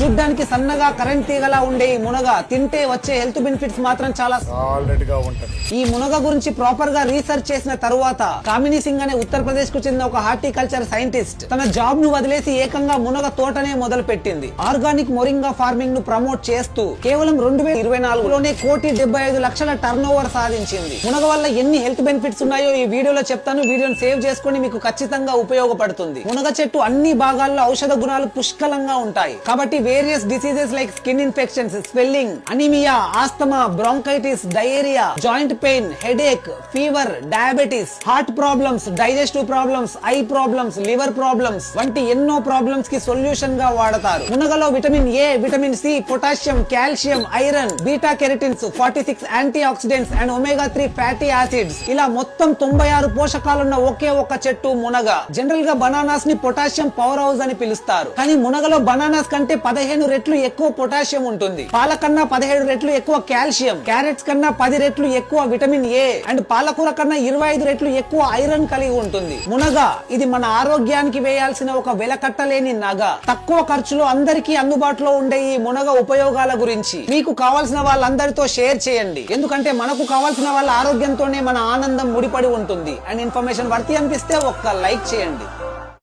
చూడ్డానికి సన్నగా కరెంట్ తీగలా ఉండే ఈ మునగ తింటే వచ్చే హెల్త్ బెనిఫిట్స్ మాత్రం చాలా సాలిడ్గా ఉంటది. ఈ మునగ గురించి ప్రాపర్గా రీసెర్చ్ చేసిన తరువాత కామినీ సింగ్ అనే ఉత్తరప్రదేశ్కు చెందిన ఒక హార్టికల్చర్ సైంటిస్ట్ తన జాబ్ను వదిలేసి ఏకంగా మునగ తోటనే మొదలు పెట్టింది ఆర్గానిక్ మొరింగా ఫార్మింగ్ను ప్రమోట్ చేస్తూ కేవలం రెండు వేల ఇరవై నాలుగులోనే కోటి డెబ్బై ఐదు లక్షల టర్న్ ఓవర్ సాధించింది. మునగ వల్ల ఎన్ని హెల్త్ బెనిఫిట్స్ ఉన్నాయో ఈ వీడియోలో చెప్తాను. వీడియోని సేవ్ చేసుకొని మీకు ఖచ్చితంగా ఉపయోగపడుతుంది. మునగ చెట్టు అన్ని భాగాల్లో ఔషధ గుణాలు పుష్కలంగా ఉంటాయి. కాబట్టి various diseases like skin infections swelling anaemia asthma bronchitis diarrhoea joint pain headache fever diabetes heart problems digestive problems eye problems liver problems వంటి ఎన్నో ప్రాబ్లమ్స్కి సొల్యూషన్గా వాడతారు. మునగలో vitamin A vitamin C potassium calcium iron beta carotenes forty six antioxidants and omega three fatty acids ఇలా మొత్తం తొంభై ఆరు పోషకాలున్న ఒకే ఒక చెట్టు మునగ. జనరల్గా బనానాస్ని పొటాషియం పవర్ హౌస్ అని పిలుస్తారు. కానీ మునగలో బనానాస్ కంటే పద పదిహేను రెట్లు ఎక్కువ పొటాషియం ఉంటుంది. పాల కన్నా పదిహేడు రెట్లు ఎక్కువ కాల్షియం. క్యారెట్స్ కన్నా పది రెట్లు ఎక్కువ విటమిన్ ఏ. అండ్ పాలకూర కన్నా ఇరవై ఐదు రెట్లు ఎక్కువ ఐరన్ కలిగి ఉంటుంది. మునగ ఇది మన ఆరోగ్యానికి వేయాల్సిన ఒక వెలకట్టలేని నగ. తక్కువ ఖర్చులో అందరికీ అందుబాటులో ఉండే ఈ మునగ ఉపయోగాల గురించి మీకు కావాల్సిన వాళ్ళందరితో షేర్ చేయండి. ఎందుకంటే మనకు కావాల్సిన వాళ్ళ ఆరోగ్యంతోనే మన ఆనందం ముడిపడి ఉంటుంది. అండ్ ఇన్ఫర్మేషన్ వర్తి అనిపిస్తే ఒక్క లైక్ చేయండి.